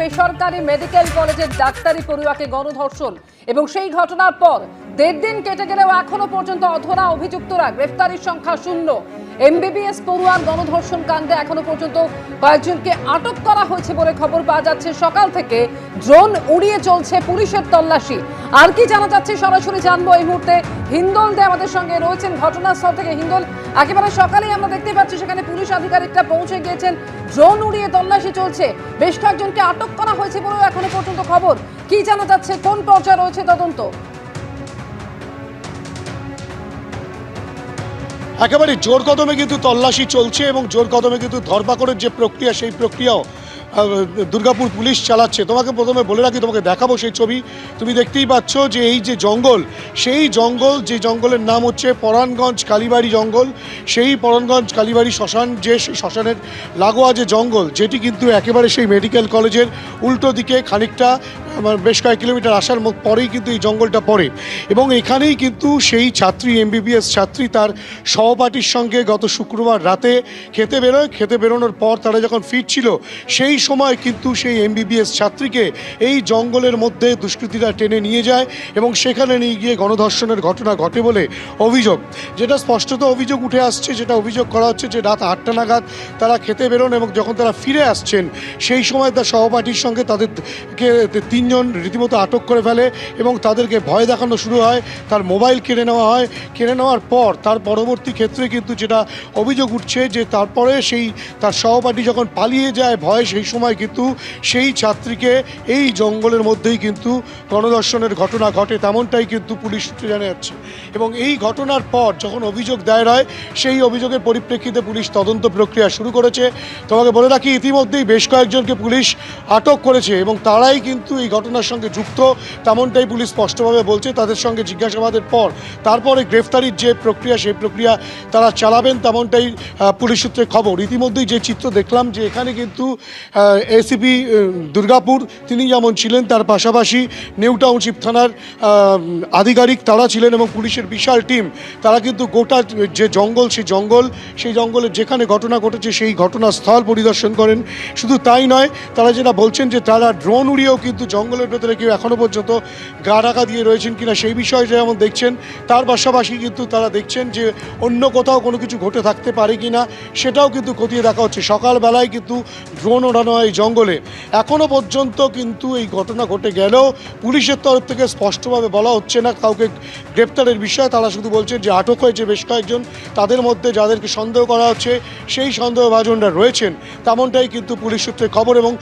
বেসরকারি মেডিকেল কলেজের ডাক্তারি পড়ুয়াকে গণধর্ষণ এবং সেই ঘটনার পর দেড় দিন কেটে গেলেও এখনও পর্যন্ত অধরা অভিযুক্তরা গ্রেফতারির সংখ্যা শূন্য। এমবিবিএস পড়ুয়ার গণধর্ষণ কাণ্ডে এখনও পর্যন্ত কয়েকজনকে আটক করা হয়েছে বলে খবর পাওয়া যাচ্ছে। সকাল থেকে ড্রোন উড়িয়ে চলছে পুলিশের তল্লাশি। আর কি জানা যাচ্ছে সরাসরি জানব এই মুহূর্তে। হিন্দল দে আমাদের সঙ্গে রয়েছেন ঘটনাস্থল থেকে হিন্দল। একেবারে সকালেই আমরা দেখতে পাচ্ছি সেখানে পুলিশ আধিকারিকরা পৌঁছে গিয়েছেন। ড্রোন উড়িয়ে তল্লাশি চলছে। বেশ কয়েকজনকে আটক করা হয়েছে বলেও এখনও পর্যন্ত খবর। কি জানা যাচ্ছে? কোন পর্যায়ে রয়েছে তদন্ত? একেবারে জোর কদমে কিন্তু তল্লাশি চলছে এবং জোর কদমে কিন্তু ধরপাকড়ের যে প্রক্রিয়া, সেই প্রক্রিয়াও দুর্গাপুর পুলিশ চালাচ্ছে। তোমাকে প্রথমে বলে রাখি, তোমাকে দেখাবো সেই ছবি। তুমি দেখতেই পাচ্ছ যে এই যে জঙ্গল, সেই জঙ্গল, যে জঙ্গলের নাম হচ্ছে পরাণগঞ্জ কালীবাড়ি জঙ্গল। সেই পরাণগঞ্জ কালীবাড়ি শ্মশান, যে সেই শ্মশানের লাগোয়া যে জঙ্গল, যেটি কিন্তু একেবারে সেই মেডিকেল কলেজের উল্টো দিকে খানিকটা আমার বেশ কয়েক কিলোমিটার আসার পরেই কিন্তু এই জঙ্গলটা পড়ে। এবং এখানেই কিন্তু সেই ছাত্রী এমবিবিএস ছাত্রী তার সহপাঠীর সঙ্গে গত শুক্রবার রাতে খেতে বেরোয়। খেতে বেরোনোর পর তারা যখন ফিরছিল, সেই সময় কিন্তু সেই এমবিবিএস ছাত্রীকে এই জঙ্গলের মধ্যে দুষ্কৃতীরা টেনে নিয়ে যায় এবং সেখানে নিয়ে গিয়ে গণধর্ষণের ঘটনা ঘটে বলে অভিযোগ। যেটা স্পষ্টত অভিযোগ উঠে আসছে, যেটা অভিযোগ করা হচ্ছে যে রাত আটটা নাগাদ তারা খেতে বেরোন এবং যখন তারা ফিরে আসছেন, সেই সময় তার সহপাঠীর সঙ্গে তাদেরকে তিনজন রীতিমতো আটক করে ফেলে এবং তাদেরকে ভয় দেখানো শুরু হয়। তার মোবাইল কেড়ে নেওয়া হয়। কেড়ে নেওয়ার পর তার পরবর্তী ক্ষেত্রে কিন্তু যেটা অভিযোগ উঠছে যে তারপরে সেই তার সহপাঠী যখন পালিয়ে যায় ভয়, সেই সময় কিন্তু সেই ছাত্রীকে এই জঙ্গলের মধ্যেই কিন্তু গণদর্শনের ঘটনা ঘটে তেমনটাই কিন্তু পুলিশ সূত্রে জানা যাচ্ছে। এবং এই ঘটনার পর যখন অভিযোগ দায়ের হয়, সেই অভিযোগের পরিপ্রেক্ষিতে পুলিশ তদন্ত প্রক্রিয়া শুরু করেছে। তোমাকে বলে রাখি, ইতিমধ্যেই বেশ কয়েকজনকে পুলিশ আটক করেছে এবং তারাই কিন্তু এই ঘটনার সঙ্গে যুক্ত, তেমনটাই পুলিশ স্পষ্টভাবে বলছে, তাদের সঙ্গে জিজ্ঞাসাবাদের পর তারপরে গ্রেফতারির যে প্রক্রিয়া, সেই প্রক্রিয়া তারা চালাবেন তেমনটাই পুলিশ সূত্রে খবর। ইতিমধ্যেই যে চিত্র দেখলাম যে এখানে কিন্তু এসিপি দুর্গাপুর, তিনি যেমন ছিলেন, তার পাশাপাশি নিউ টাউনশিপ থানার আধিকারিক তারা ছিলেন এবং পুলিশের বিশাল টিম। তারা কিন্তু গোটা যে জঙ্গল, সেই জঙ্গল, সেই জঙ্গলের যেখানে ঘটনা ঘটেছে, সেই ঘটনাস্থল পরিদর্শন করেন। শুধু তাই নয়, তারা যেটা বলছেন যে তারা ড্রোন উড়িয়েও কিন্তু জঙ্গলের ভেতরে কেউ এখনও পর্যন্ত গা ঢাকা দিয়ে রয়েছেন কিনা সেই বিষয়ে যেমন দেখছেন, তার পাশাপাশি কিন্তু তারা দেখছেন যে অন্য কোথাও কোনো কিছু ঘটে থাকতে পারে কি না সেটাও কিন্তু খতিয়ে দেখা হচ্ছে। সকালবেলায় কিন্তু ড্রোন ওড়ানো হয় এই জঙ্গলে। এখনও পর্যন্ত কিন্তু এই ঘটনা ঘটে গেলেও পুলিশের তরফ থেকে স্পষ্টভাবে বলা হচ্ছে না, কাউকে গ্রেপ্তারের বিষয়ে। তারা শুধু বলছে যে আটক হয়েছে বেশ কয়েকজন। তাদের মধ্যে যাদেরকে সন্দেহ করা হচ্ছে, সেই সন্দেহভাজনরা রয়েছেন। তেমনটাই কিন্তু পুলিশ সূত্রে খবর এবং